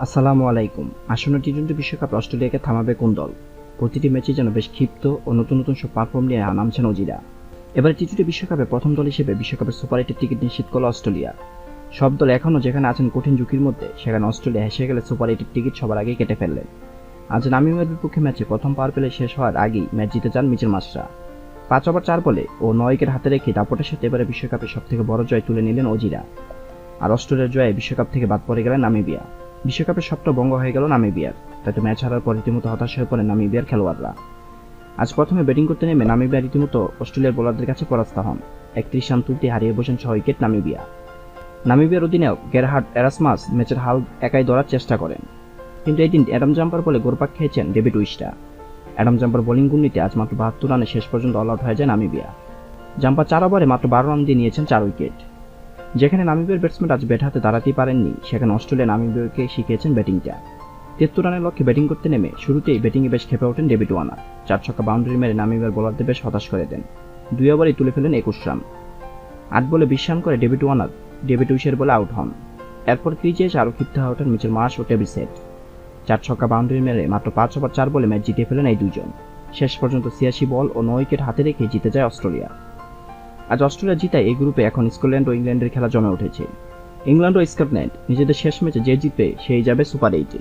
আসসালামু আলাইকুম। আসন্ন টি টোয়েন্টি বিশ্বকাপে অস্ট্রেলিয়াকে থামাবে কোন দল? প্রতিটি ম্যাচে যেন বেশ ক্ষিপ্ত ও নতুন নতুন সব পারফর্ম নিয়ে নামছেন অজিরা। এবারে টি টোয়েন্টি বিশ্বকাপে প্রথম দল হিসেবে বিশ্বকাপের সুপার এইটের টিকিট নিশ্চিত করল অস্ট্রেলিয়া। সব দল এখনও যেখানে আছেন কঠিন ঝুঁকির মধ্যে, সেখানে অস্ট্রেলিয়া হেসে গেলে সুপার এইটের টিকিট সবার আগেই কেটে ফেললেন। আজ নামিবিয়ার বিপক্ষে ম্যাচে প্রথম পাওয়ার পেলে শেষ হওয়ার আগেই ম্যাচ জিতে যান মিচেল মাসরা পাঁচ ওভার চার বলে ও নয় উইকেট হাতে রেখে দাপটের সাথে এবারে বিশ্বকাপে সবথেকে বড় জয় তুলে নিলেন অজিরা। আর অস্ট্রেলিয়ার জয়ে বিশ্বকাপ থেকে বাদ পড়ে গেলেন নামিবিয়া। বিশ্বকাপের সবটা বঙ্গ হয়ে গেল নামিবিয়ার। তাতে ম্যাচ হারার পর রীতিমতো হতাশ হয়ে পড়ে নামিবিয়ার খেলোয়াড়রা। আজ প্রথমে ব্যাটিং করতে নেমে নামিবিয়া রীতিমতো অস্ট্রেলিয়ার বোলারদের কাছে পরাস্ত হন। একত্রিশ রান তুলতে হারিয়ে বসেন ছয় উইকেট নামিবিয়া। নামিবিয়ার অধীনেও গেরহার্ড এরাসমাস ম্যাচের হাল একাই ধরার চেষ্টা করেন। কিন্তু এই দিন অ্যাডাম জাম্পার বলে গোরপাক খেয়েছেন ডেভিড উইস্টা অ্যাডাম জাম্পার বোলিং গুণিতে আজ মাত্র বাহাত্তর রানে শেষ পর্যন্ত অল আউট হয়ে যায় নামিবিয়া। জাম্পার চার ওভারে মাত্র বারো রান দিয়ে নিয়েছেন চার উইকেট। যেখানে নামিবিয়ার ব্যাটসম্যান আজ ব্যাট হাতে দাঁড়াতেই পারেননি, সেখানে অস্ট্রেলিয়া নামিবিয়াকে শিখিয়েছেন ব্যাটিংটা। তেত্তর রানের লক্ষ্যে ব্যাটিং করতে নেমে শুরুতেই ব্যাটিংয়ে বেশ খেপে ওঠেন ডেভিড ওয়ানার চার ছক্কা বাউন্ডারি মেরে নামিবিয়ার বোলারদের বেশ হতাশ করে দেন। দুই ওভারেই তুলে ফেলেন একুশ রান। আট বলে বিশ রান করে ডেভিড ওয়ানার ডেভিড উইসের বলে আউট হন। এরপর ক্রিজে এসে আরও ক্ষিপ্ত হয়ে ওঠেন মিচেল মার্শ ও টেবিল সেট। চার ছক্কা বাউন্ডারি মেরে মাত্র পাঁচ ওভার চার বলে ম্যাচ জিতে ফেলেন এই দুজন। শেষ পর্যন্ত ছিয়াশি বল ও নয় উইকেট হাতে রেখে জিতে যায় অস্ট্রেলিয়া। আজ অস্ট্রেলিয়া জিতায় এই গ্রুপে এখন স্কটল্যান্ড ও ইংল্যান্ডের খেলা জমে উঠেছে। ইংল্যান্ড ও স্কটল্যান্ড নিজেদের শেষ ম্যাচে যে জিতবে সেই যাবে সুপার এইটে।